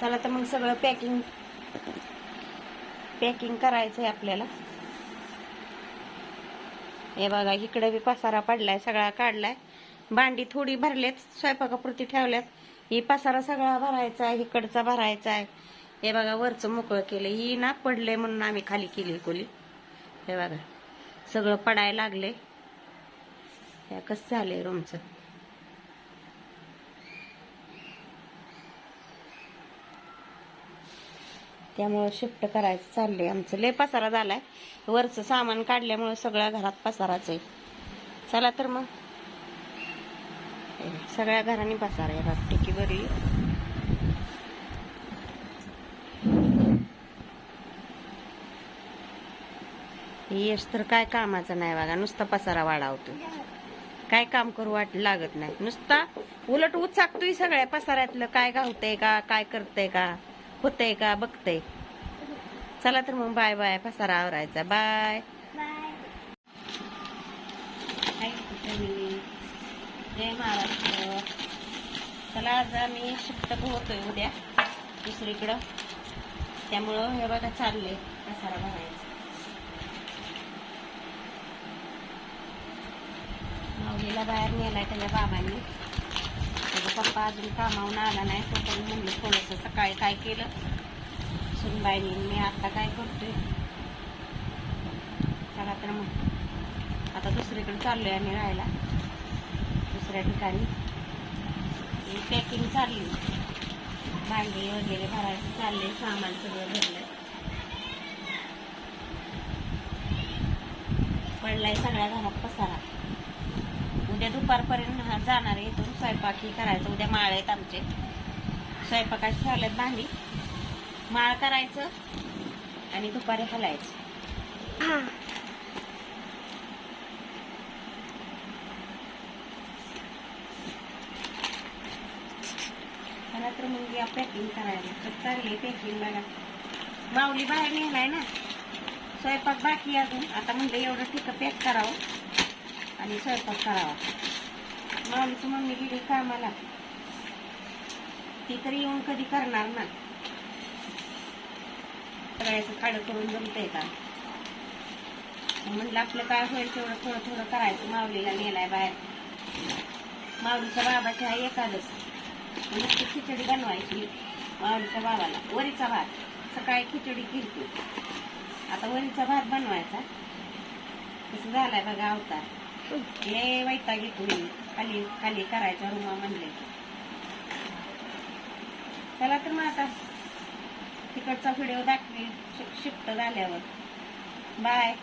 चला तर मग सगळं पॅकिंग पॅकिंग करायचंय आपल्याला. हे बघा इकडे बी पसारा पडलाय सगळा काढलाय. भांडी थोडी भरलेत स्वयंपाकापुरती ठेवल्यात. ही पसारा सगळा भरायचा आहे इकडचा भरायचा आहे. हे बघा वरचं मोकळं केलं ही ना पडले म्हणून आम्ही खाली केली कोली हे बघा सगळं पडायला लागले हे कसं झालंय रूमचं त्यामुळं शिफ्ट करायचं चाललंय आमचं. लय पसारा झालाय. वरचं सामान काढल्यामुळं सगळ्या घरात पसाराच आहे. चला तर मग. सगळ्या घरांनी पसारा आहे बघ टिकी बरी. यश तर काय कामाचं नाही बघा. नुसता पसारा वाढावतो काय काम करू वाट लागत नाही. नुसता उलट उचाकतोय सगळ्या पसाऱ्यातलं. काय गावतंय का? काय करतंय का? होतंय का? बघतंय. चला तर मग बाय बाय. पसारा आवरायचा बाय. जय महाराष्ट्र. चला आज आम्ही शिफ्ट होतोय उद्या. दुसरीकडं. त्यामुळं हे बघा चाललंय पसारा भरायचा. माऊलीला बाहेर नेलाय त्याच्या बाबांनी. त्याचा पप्पा अजून कामावून आला नाही तो पण म्हणलं काय केलं? सुनबाईनी मी आता काय करतोय? चला तर मग. आता दुसरीकडे चाललोय आम्ही राहायला. दुसऱ्या ठिकाणी. पॅकिंग चालली. भांडी वगैरे भरायचं चालले सामान सगळं भरलं पडलाय सगळ्या घरात पसारा. उद्या दुपारपर्यंत हा जाणार आहे इथून स्वयंपाक ही करायचं. उद्या माळ आहेत आमचे. स्वयंपाकाचे ठेवल्यात भांडी. माळ करायचं आणि दुपारी हलायचं. मला तर मग या पॅकिंग करायला तर चालली पॅकिंग बघा. माऊली बाहेर नेलाय ना. स्वयंपाक बाकी अजून. आता म्हणलं एवढं ठीक पॅक करावं आणि स्वयंपाक करावा. माऊलीची मम्मी गेली कामाला. ती तरी येऊन कधी करणार ना? सगळ्याचं काढं करून जमतंय का? म्हणलं आपलं काय होईल तेवढं थोडं थोडं करायचं. माऊलीला नेलाय बाहेर. माऊलीच्या बाबाची आहे एकादस. नुसती खिचडी बनवायची. माऊलीच्या बाबाला. वरीचा भात. सकाळी खिचडी केली आता वरीचा भात बनवायचा. तसं झालाय बघा अवतार. हे वैताग येतो मी. खाली खाली करायचा रुमा म्हणले. चला तर मग आता तिकडचा व्हिडिओ दाखवी शिफ्ट झाल्यावर. बाय